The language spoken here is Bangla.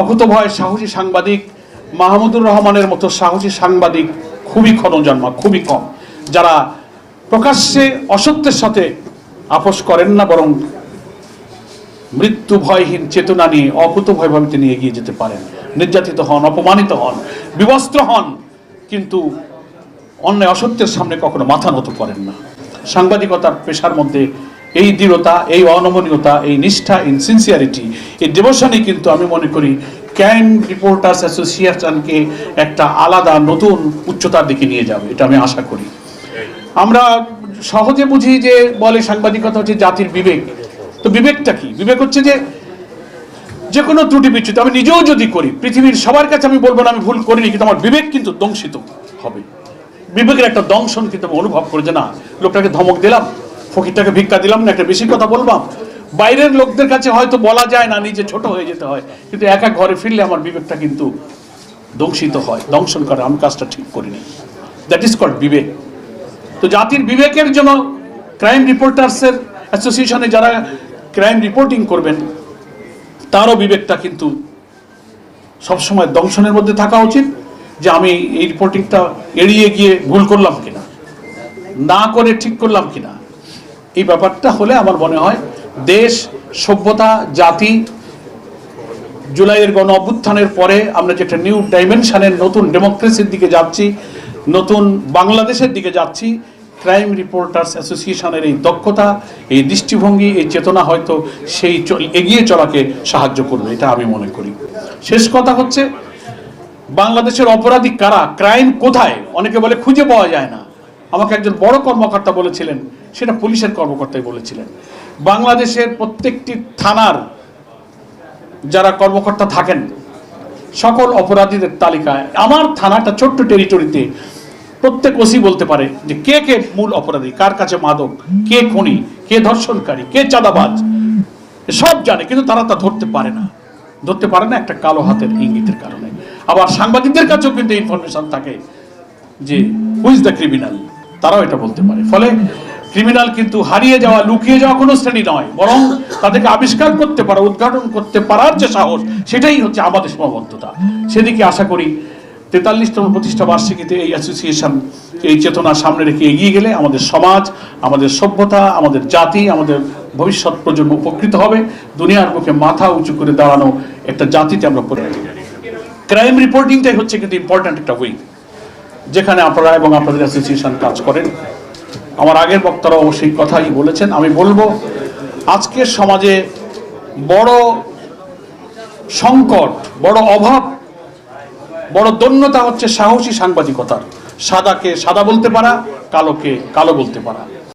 অকুতভয় সাহসী সাংবাদিক মাহমুদুর রহমানের মতো সাহসী সাংবাদিক খুবই ক্ষণজন্মা খুবই কম, যারা প্রকাশ্যে অসত্যের সাথে আপোষ করেন না, বরং মৃত্যু ভয়হীন চেতনা নিয়ে অকুতভয়ভাবে তিনি এগিয়ে যেতে পারেন। নির্যাতিত হন, অপমানিত হন, বিবস্ত্র হন, কিন্তু অন্যায় অসত্যের সামনে কখনো মাথা নত করেন না। সাংবাদিকতার পেশার মধ্যে এই দৃঢ়তা, এই অনমনীয়তা, এই নিষ্ঠা ইন সিনসিয়ারিটি এই ডিভোশনই কিন্তু আমি মনে করি ক্রাইম রিপোর্টার্স অ্যাসোসিয়েশনকে একটা আলাদা নতুন উচ্চতার দিকে নিয়ে যাবে, এটা আমি আশা করি। আমরা সহজে বুঝি যে বলে সাংবাদিকতা হচ্ছে জাতির বিবেক। তো বিবেকটা কি? বিবেক হচ্ছে যে যে কোনো ত্রুটি বিচ্যুতি, আমি নিজেও যদি করি, পৃথিবীর সবার কাছে আমি বলব না, আমি ভুল করিনি, কিন্তু আমার বিবেক কিন্তু দংশিত হবে। বিবেকের একটা দংশন কিন্তু আমি অনুভব করে যে না, লোকটাকে ধমক দিলাম ফকিরটাকে ভিক্ষা দিলাম না, একটা বেশি কথা বলবাম। বাইরের লোকদের কাছে হয়তো বলা যায় না, নিজে ছোট হয়ে যেতে হয়। কিন্তু একা ঘরে ফিরলে আমার বিবেকটা কিন্তু দংশিত হয়, দংশন করে। আমি কাজটা ঠিক করিনি। দ্যাট ইজ কল্ড বিবেক। তো জাতির বিবেকের জন্য ক্রাইম রিপোর্টার্সের অ্যাসোসিয়েশনে যারা ক্রাইম রিপোর্টিং করবেন, তারও বিবেকটা কিন্তু সবসময় দংশনের মধ্যে থাকা উচিত যে আমি এই রিপোর্টিংটা এড়িয়ে গিয়ে ভুল করলাম কিনা, না করে ঠিক করলাম কিনা। এই ব্যাপারটা হলে আমার মনে হয় দেশ, সভ্যতা, জাতি জুলাইয়ের গণ অভ্যুত্থানের পরে আমরা যেটা নিউ ডাইমেনশনের নতুন ডেমোক্রেসির দিকে যাচ্ছি, নতুন বাংলাদেশের দিকে যাচ্ছি ক্রাইম রিপোর্টার্স অ্যাসোসিয়েশনের এই দক্ষতা, এই দৃষ্টিভঙ্গি, এই চেতনা হয়তো সেই এগিয়ে চলাকে সাহায্য করবে, এটা আমি মনে করি। শেষ কথা হচ্ছে, বাংলাদেশের অপরাধী কারা ক্রাইম কোথায়? অনেকে বলে খুঁজে পাওয়া যায় না। আমাকে একজন বড় কর্মকর্তা বলেছিলেন, সেটা পুলিশের কর্মকর্তাই বলেছিলেন। বাংলাদেশের প্রত্যেকটি থানার যারা কর্মকর্তা থাকেন, সকল অপরাধীদের তালিকায়, আমার থানাটা ছোট্ট টেরিটরিতে প্রত্যেক ওসি বলতে পারে যে কে কে মূল অপরাধী, কার কাছে মাদক, কে খুনি, কে ধর্ষণকারী, কে চাঁদাবাজ, সব জানে, কিন্তু তারা তা ধরতে পারে না। ধরতে পারে না একটা কালো হাতের ইঙ্গিতের কারণে। আবার সাংবাদিকদের কাছেও কিন্তু ইনফরমেশন থাকে যে হুইজ দ্য ক্রিমিনাল তারাও এটা বলতে পারে। ফলে ক্রিমিনাল কিন্তু হারিয়ে যাওয়া, লুকিয়ে যাওয়া কোনো শ্রেণি নয়, বরং তাদেরকে আবিষ্কার করতে পারা, উদ্ঘাটন করতে পারার যে সাহস, সেটাই হচ্ছে আমাদের সীমাবদ্ধতা। সেদিকে আশা করি তেতাল্লিশতম প্রতিষ্ঠা বার্ষিকীতে এই অ্যাসোসিয়েশন এই চেতনা সামনে রেখে এগিয়ে গেলে আমাদের সমাজ, আমাদের সভ্যতা, আমাদের জাতি, আমাদের ভবিষ্যৎ প্রজন্ম উপকৃত হবে। দুনিয়ার মুখে মাথা উঁচু করে দাঁড়ানো একটা জাতিতে আমরা পরিণত ক্রাইম রিপোর্টিংটাই হচ্ছে কিন্তু ইম্পর্ট্যান্ট একটা উইক যেখানে আপনারা এবং আপনাদের অ্যাসোসিয়েশন কাজ করেন। আমার আগের বক্তারা অবশ্যই কথাই বলেছেন। আমি বলব, আজকের সমাজে বড় সংকট, বড় অভাব, বড় দন্যতা হচ্ছে সাহসী সাংবাদিকতার। সাদাকে সাদা বলতে পারা, কালোকে কালো বলতে পারা।